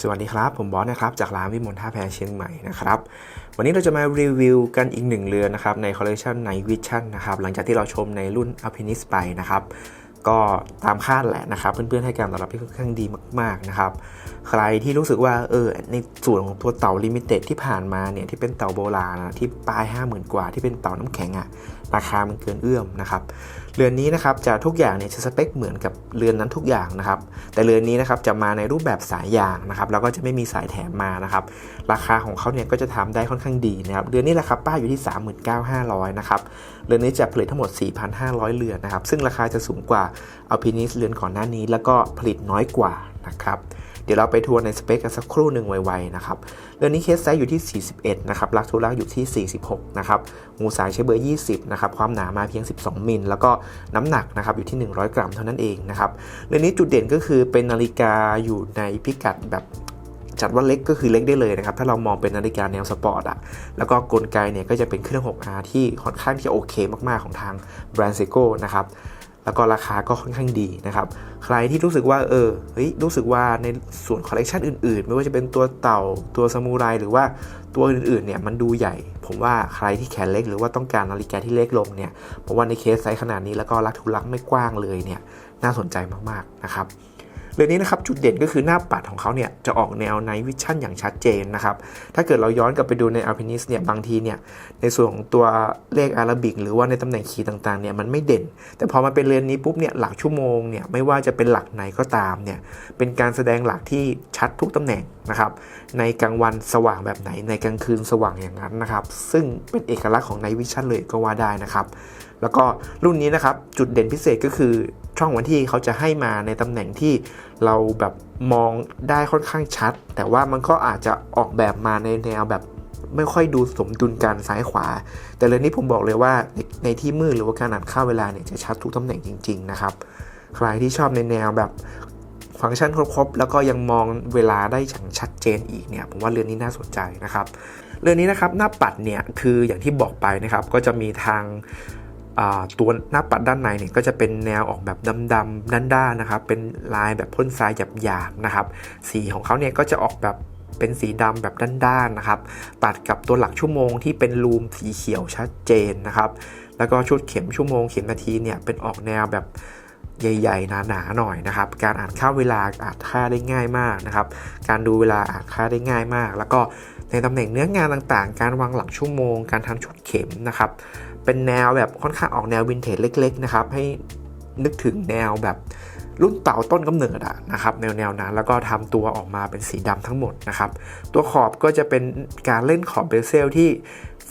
สวัสดีครับ ผมบอสนะครับ จากร้านวิมลท่าแพเชียงใหม่นะครับ วันนี้เราจะมารีวิวกันอีกหนึ่งเรือนนะครับในคอลเลคชันในวิชั่นนะครับหลังจากที่เราชมในรุ่นอัพพินิสไปนะครับ ก็ตามคาดแหละนะครับ เพื่อนๆให้การตอบรับที่ค่อนข้างดีมากๆนะครับ ใครที่รู้สึกว่าเออในส่วนของตัวเต่าลิมิเต็ดที่ผ่านมาเนี่ยที่เป็นเต่าโบราณนะที่ปลาย 50,000 กว่าที่เป็นเต่าน้ำแข็งอะราคามันเกินเอื้อมนะครับเรือนนี้นะครับจะทุกอย่างเนี่ยจะสเปคเหมือนกับเรือนนั้นทุกอย่างนะครับ แต่เรือนนี้นะครับจะมาในรูปแบบสายยางนะครับแล้วก็จะไม่มีสายแถมมานะครับราคาของเขาเนี่ยก็จะทำได้ค่อนข้างดีนะครับเรือนนี้ราคาป้ายอยู่ที่ 39,500นะครับเรือนนี้จะผลิตทั้งหมด 4,500 เรือนนะครับซึ่งราคาจะสูงกว่าอาพินิสเรือนก่อนหน้านี้ แล้วก็ผลิตน้อยกว่านะครับเดี๋ยวเราไปทัวร์ในสเปคกันสักครู่หนึ่งไวๆนะครับเรือนนี้เคสไซส์อยู่ที่ 41 นะครับ ลักทุลักอยู่ที่ 46 นะครับงูสายใช้เบอร์ 20 นะครับ ความหนามาเพียง 12 มิล แล้วก็น้ำหนักนะครับอยู่ที่ 100 กรัมเท่านั้นเองนะครับ เรือนนี้จุดเด่นก็คือเป็นนาฬิกาอยู่ในพิกัดแบบจัดว่าเล็กก็คือเล็กได้เลยนะครับ ถ้าเรามองเป็นนาฬิกาแนวสปอร์ตอะแล้วก็กลไกเนี่ยก็จะเป็นเครื่อง 6R ที่ค่อนข้างที่โอเคมากๆของทางแบรนด์เซโก้นะครับ แล้วก็ราคาก็ค่อนข้างดีนะครับ ใครที่รู้สึกว่าเออเฮ้ยรู้สึกว่าในส่วนคอลเลกชันอื่นๆ ไม่ว่าจะเป็นตัวเต่าตัวซามูไรหรือว่าตัวอื่นๆเนี่ยมันดูใหญ่ ผมว่าใครที่แขนเล็กหรือว่าต้องการนาฬิกาที่เล็กลงเนี่ยผมว่าในเคสไซส์ขนาดนี้แล้วก็ลักทุลักไม่กว้างเลยเนี่ยน่าสนใจมากๆนะครับ เรือนี้นะครับจุดเด่นก็คือหน้าปัดของเขาเนี่ยจะออกแนวไนวิชั่นอย่างชัดเจนนะครับถ้าเกิดเราย้อนกลับไปดูใน Alpinist เนี่ยบางทีเนี่ยในส่วนของตัวเลขอาราบิก หรือว่าในตำแหน่งคีย์ต่างๆเนี่ยมันไม่เด่น แต่พอมาเป็นเรือนนี้ปุ๊บเนี่ยหลักชั่วโมงเนี่ยไม่ว่าจะเป็นหลักไหนก็ตามเนี่ยเป็นการแสดงหลักที่ชัดทุกตำแหน่งนะครับในกลางวันสว่างแบบไหนในกลางคืนสว่างอย่างนั้นนะครับซึ่งเป็นเอกลักษณ์ของไนวิชั่นเลยก็ว่าได้นะครับ แล้วก็รุ่นนี้นะครับจุดเด่นพิเศษก็คือช่องวันที่เขาจะให้มาในตำแหน่งที่เราแบบมองได้ค่อนข้างชัด แต่ว่ามันก็อาจจะออกแบบมาในแนวแบบไม่ค่อยดูสมดุลกันซ้ายขวา แต่เรื่องนี้ผมบอกเลยว่าในในที่มืดหรือว่าการอ่านค่าเวลาเนี่ยจะชัดทุกตำแหน่งจริง ๆ นะครับ ใครที่ชอบในแนวแบบฟังก์ชันครบๆ แล้วก็ยังมองเวลาได้อย่างชัดเจนอีกเนี่ย ผมว่าเรื่องนี้น่าสนใจนะครับ เรื่องนี้นะครับหน้าปัดเนี่ยคืออย่างที่บอกไปนะครับ ก็จะมีทาง ตัวหน้าปัดด้านในเนี่ยก็จะเป็นแนวออกแบบดำๆด้านๆนะครับ เป็นลายแบบพ่นทรายหยาบๆนะครับ สีของเขาเนี่ยก็จะออกแบบเป็นสีดำแบบด้านๆนะครับ ตัดกับตัวหลักชั่วโมงที่เป็นลูมสีเขียวชัดเจนนะครับ แล้วก็ชุดเข็มชั่วโมงเข็มนาทีเนี่ยเป็นออกแนวแบบใหญ่ๆหนาๆหน่อยนะครับ การอ่านค่าเวลาอ่านค่าได้ง่ายมากนะครับ การดูเวลาอ่านค่าได้ง่ายมาก แล้วก็ ในตำแหน่งเนื้องานต่างๆ การวางหลักชั่วโมง การทำชุดเข็มนะครับ เป็นแนวแบบค่อนข้างออกแนววินเทจเล็ก ๆ นะครับ ให้นึกถึงแนวแบบ รุ่นเต่าต้นกำเนิดอะนะครับแนวแนวนั้นแล้วก็ทำตัวออกมาเป็นสีดำทั้งหมดนะครับ ตัวขอบก็จะเป็นการเล่นขอบเบเซลที่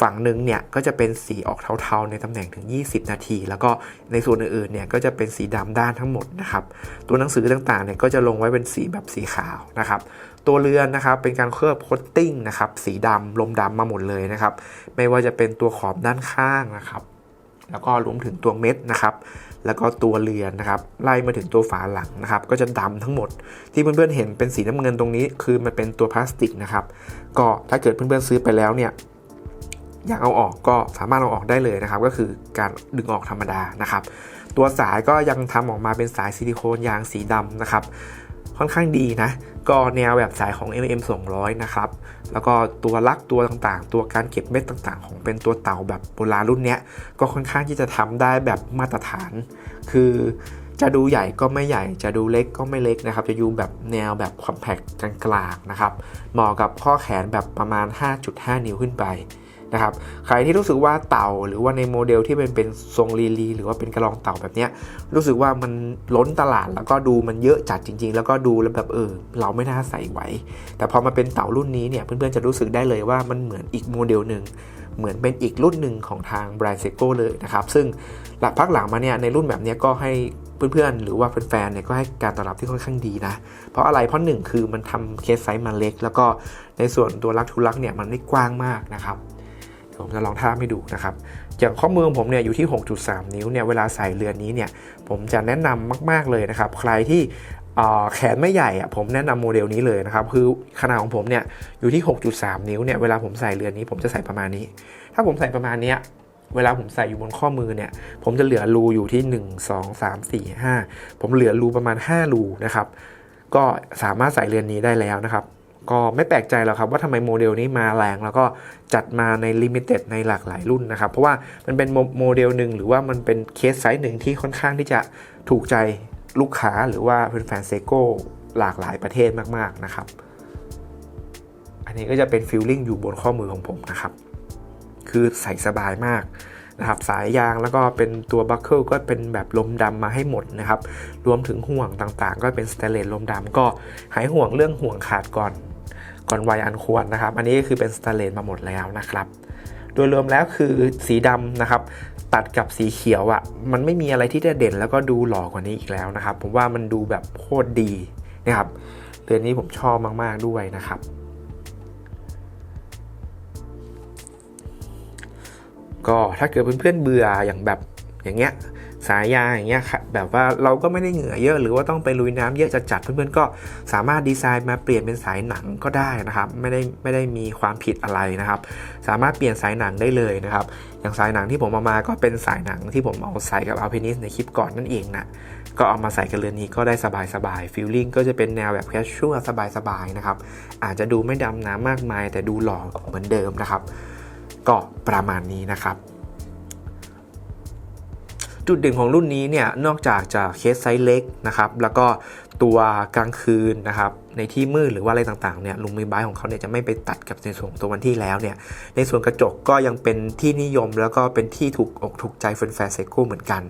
ฝั่งหนึ่งเนี่ยก็จะเป็นสีออกเทาๆ ในตำแหน่งถึง 20 นาที แล้วก็ในส่วนอื่นๆเนี่ยก็จะเป็นสีดำด้านทั้งหมดนะครับตัวหนังสือต่างๆเนี่ยก็จะลงไว้เป็นสีแบบสีขาวนะครับตัวเรือนนะครับเป็นการเคลือบโคตติ้งนะครับสีดำลมดำมาหมดเลยนะครับไม่ว่าจะเป็นตัวขอบด้านข้างนะครับแล้วก็รวมถึงตัวเม็ดนะครับ แล้วก็ตัวเรือนนะครับไล่มาถึงตัวฝาหลังนะครับ ก็จะดำทั้งหมด ที่เพื่อนๆเห็นเป็นสีน้ำเงินตรงนี้ คือมันเป็นตัวพลาสติกนะครับ ก็ถ้าเกิดเพื่อนๆซื้อไปแล้วเนี่ยอยากเอาออกก็สามารถเอาออกได้เลยนะครับ ก็คือการดึงออกธรรมดานะครับ ตัวสายก็ยังทำออกมาเป็นสายซิลิโคนยางสีดำนะครับ ค่อนข้างดีนะ ก็แนวแบบสายของ MM 200 นะครับ แล้วก็ตัวลักตัวต่างๆ ตัวการเก็บเม็ดต่างๆ ของเป็นตัวเต่าแบบโบราณรุ่นเนี้ย ก็ค่อนข้างที่จะทำได้แบบมาตรฐาน คือจะดูใหญ่ก็ไม่ใหญ่ จะดูเล็กก็ไม่เล็กนะครับ จะอยู่แบบแนวแบบคอมแพคกลางๆนะครับ เหมาะกับข้อแขนแบบประมาณ 5.5 นิ้วขึ้นไป นะครับใครที่รู้สึกว่าเต่าหรือว่าในโมเดลที่เป็นเป็นทรงลีลีหรือว่าเป็นกระรองเต่าแบบเนี้ยรู้สึกว่ามันล้นตลาดแล้วก็ดูมันเยอะจัดจริง ๆ แล้วก็ดูแล้วแบบเออเราไม่น่าใส่ไหว แต่พอมาเป็นเต่ารุ่นนี้เนี่ยเพื่อนๆจะรู้สึกได้เลยว่ามันเหมือนอีกโมเดลหนึ่งเหมือนเป็นอีกรุ่นหนึ่งของทางแบรนด์เซโก้เลยนะครับซึ่งหลักพักหลังมาเนี่ยในรุ่นแบบนี้ก็ให้เพื่อนๆ หรือว่าแฟนๆ เนี่ยก็ให้การตอบรับที่ค่อนข้างดีนะ เพราะอะไร เพราะหนึ่งคือมันทำเคสไซส์มันเล็ก แล้วก็ในส่วนตัวลักทุลักเนี่ยมันไม่กว้างมากนะครับ ผมจะลองท่าให้ดูนะครับอย่างข้อมือของผมเนี่ยอยู่ที่ 6.3 นิ้วเนี่ยเวลาใส่เรือนนี้เนี่ยผมจะแนะนำมากๆเลยนะครับ ใครที่แขนไม่ใหญ่อะผมแนะนำโมเดลนี้เลยนะครับคือขนาดของผมเนี่ยอยู่ที่ 6.3 นิ้วเนี่ยเวลาผมใส่เรือนนี้ผมจะใส่ประมาณนี้ ถ้าผมใส่ประมาณนี้เวลาผมใส่อยู่บนข้อมือเนี่ย ผมจะเหลือรูอยู่ที่ 1 2 3 4 5 ผมเหลือรูประมาณ 5 รูนะครับ ก็สามารถใส่เรือนนี้ได้แล้วนะครับ ก็ไม่แปลกใจหรอกครับว่าทำไมโมเดลนี้มาแรงแล้วก็จัดมาในลิมิเต็ดในหลากหลายรุ่นนะครับ เพราะว่ามันเป็นโมเดลหนึ่งหรือว่ามันเป็นเคสไซส์หนึ่งที่ค่อนข้างที่จะถูกใจลูกค้าหรือว่าแฟนเซโก้หลากหลายประเทศมากๆนะครับ อันนี้ก็จะเป็นฟิลลิ่งอยู่บนข้อมือของผมนะครับ คือใส่สบายมากนะครับสายยางแล้วก็เป็นตัวบัคเกิลก็เป็นแบบลมดำมาให้หมดนะครับ รวมถึงห่วงต่างๆ ก็เป็นสเตเลสลมดำก็หายห่วงเรื่องห่วงขาดก่อน ก่อนวัยอันควรนะครับ อันนี้ก็คือเป็นสเตนเลสมาหมดแล้วนะครับ โดยรวมแล้วคือสีดำนะครับ ตัดกับสีเขียวอะ่ะมันไม่มีอะไรที่จะเด่นแล้วก็ดูหล่อกว่านี้อีกแล้วนะครับ ผมว่ามันดูแบบโคตรดีนะครับเรือนนี้ผมชอบมากๆด้วยนะครับก็ถ้าเกิดเพื่อนๆเบื่ออย่างแบบอย่างเงี้ย สายยาอย่างเงี้ยค่ะแบบว่าเราก็ไม่ได้เหงื่อเยอะ หรือว่าต้องไปลุยน้ำเยอะจะจัดๆเพื่อนๆก็สามารถดีไซน์มาเปลี่ยนเป็นสายหนังก็ได้นะครับ ไม่ได้ไม่ได้มีความผิดอะไรนะครับ สามารถเปลี่ยนสายหนังได้เลยนะครับ อย่างสายหนังที่ผมเอามาก็เป็นสายหนังที่ผมเอาใส่กับอัลพินิสในคลิปก่อนนั่นเองนะก็เอามาใส่กับเรือนนี้ก็ได้สบายๆฟิลลิ่งก็จะเป็นแนวแบบแคชชัวสบายๆนะครับ อาจจะดูไม่ดำน้ำมากมาย แต่ดูหล่อเหมือนเดิมนะครับ ก็ประมาณนี้นะครับ จุดเด่นของรุ่นนี้เนี่ยนอกจากจะเคสไซส์เล็กนะครับแล้วก็ตัวกลางคืนนะครับในที่มืดหรือว่าอะไรต่างๆเนี่ยลุงมีบายของเขาเนี่ยจะไม่ไปตัดกับในส่วนของตัววันที่แล้วเนี่ยในส่วนกระจกก็ยังเป็นที่นิยม แล้วก็เป็นที่ถูกอกถูกใจแฟนๆไซโก้เหมือนกัน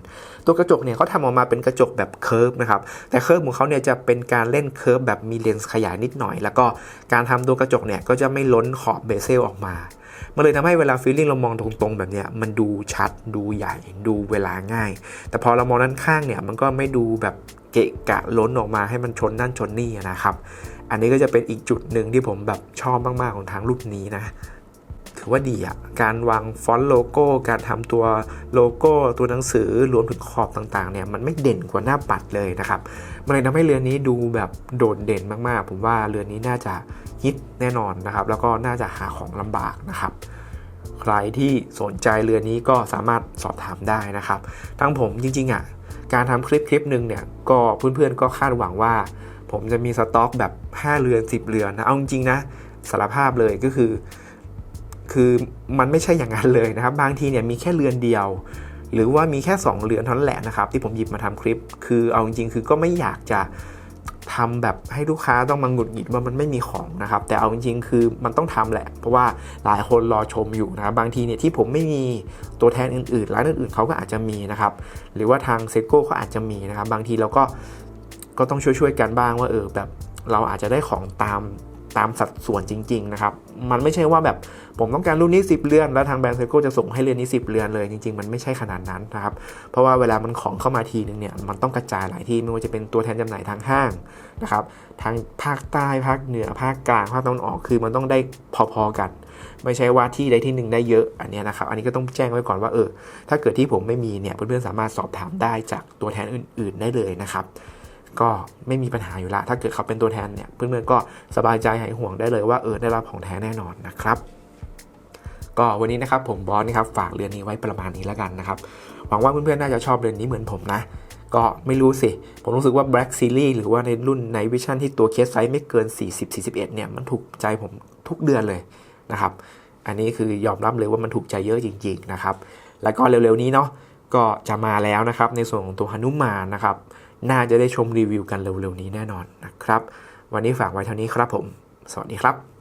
ตัวกระจกเนี่ยเขาทำออกมาเป็นกระจกแบบเคิร์ฟนะครับแต่เคิร์ฟของเขาเนี่ยจะเป็นการเล่นเคิร์ฟแบบมีเลนส์ขยายนิดหน่อย แล้วก็การทำตัวกระจกเนี่ยก็จะไม่ล้นขอบเบเซลออกมา มันเลยทำให้เวลาฟีลลิ่งเรามองตรงๆ แบบเนี้ยมันดูชัดดูใหญ่ดูเวลาง่าย แต่พอเรามองด้านข้างเนี่ยมันก็ไม่ดูแบบเกะกะล้นออกมาให้มันชนนั่นชนนี่นะครับ อันนี้ก็จะเป็นอีกจุดหนึ่งที่ผมแบบชอบมากๆของทางรุ่นนี้นะถือว่าดีอะการวางฟอนต์โลโก้ การทำตัวโลโก้ ตัวหนังสือรวมถึงขอบต่างๆ เนี่ยมันไม่เด่นกว่าหน้าปัดเลยนะครับ มันเลยทำให้เรือนนี้ดูแบบโดดเด่นมากๆ ผมว่าเรือนนี้น่าจะ ฮิตแน่นอนนะครับ แล้วก็น่าจะหาของลำบากนะครับ ใครที่สนใจเรือนี้ก็สามารถสอบถามได้นะครับ ทั้งผมจริงๆอะการทำคลิปคลิปหนึ่งเนี่ยก็เพื่อนๆก็คาดหวังว่า ผมจะมีสต็อกแบบ 5 เรือน 10 เรือนนะเอาจริงๆนะสารภาพเลยก็คือ คือมันไม่ใช่อย่างนั้นเลยนะครับ บางทีเนี่ยมีแค่เรือนเดียว หรือว่ามีแค่ 2 เรือนเท่านั้นแหละนะครับ ที่ผมหยิบมาทำคลิป คือเอาจริงๆคือก็ไม่อยากจะ ทำแบบให้ลูกค้าต้องมาหงุดหงิดว่ามันไม่มีของนะครับ แต่เอาจริงๆ คือมันต้องทำแหละ เพราะว่าหลายคนรอชมอยู่นะครับบางทีเนี่ยที่ผมไม่มีตัวแทนอื่นๆร้านอื่นๆเขาก็อาจจะมีนะครับ หรือว่าทางเซโก้เขาอาจจะมีนะครับ บางทีเราก็ก็ต้องช่วยๆกันบ้างว่าเออแบบเราอาจจะได้ของตาม ตามสัดส่วนจริง ๆ นะครับ มันไม่ใช่ว่าแบบผมต้องการรุ่นนี้ 10 เรือน แล้วทางแบรนด์เซโก้จะส่งให้เรือนนี้ 10 เรือนเลย จริง ๆ มันไม่ใช่ขนาดนั้นนะครับ เพราะว่าเวลามันของเข้ามาทีนึงเนี่ย มันต้องกระจายหลายที่ ไม่ว่าจะเป็นตัวแทนจำหน่ายทางห้างนะครับ ทางภาคใต้ ภาคเหนือ ภาคกลาง ภาคตะวันออก คือมันต้องได้พอๆกัน ไม่ใช่ว่าที่ใดที่หนึ่งได้เยอะ อันนี้นะครับ อันนี้ก็ต้องแจ้งไว้ก่อนว่าเออ ถ้าเกิดที่ผมไม่มีเนี่ย เพื่อนๆสามารถสอบถามได้จากตัวแทนอื่น ๆ ได้เลยนะครับ ก็ไม่มีปัญหาอยู่ละ ถ้าเกิดเขาเป็นตัวแทนเนี่ยเพื่อนๆก็สบายใจหายห่วงได้เลยว่าเออได้รับของแท้แน่นอนนะครับ ก็วันนี้นะครับผมบอสนะครับฝากเรือนนี้ไว้ประมาณนี้แล้วกันนะครับหวังว่าเพื่อนๆน่าจะชอบเรือนนี้เหมือนผมนะก็ไม่รู้สิ ผมรู้สึกว่า Black Series หรือว่าในรุ่นในวิชั่นที่ตัวเคสไซส์ไม่เกิน 40-41 เนี่ย มันถูกใจผมทุกเดือนเลยนะครับ อันนี้คือยอมรับเลยว่ามันถูกใจเยอะจริง ๆ นะครับ แล้วก็เร็ว ๆ นี้เนาะ ก็จะมาแล้วนะครับ ในส่วนของตัวหนุมานนะครับ น่าจะได้ชมรีวิวกันเร็วๆนี้แน่นอนนะครับ วันนี้ฝากไว้เท่านี้ครับผม สวัสดีครับ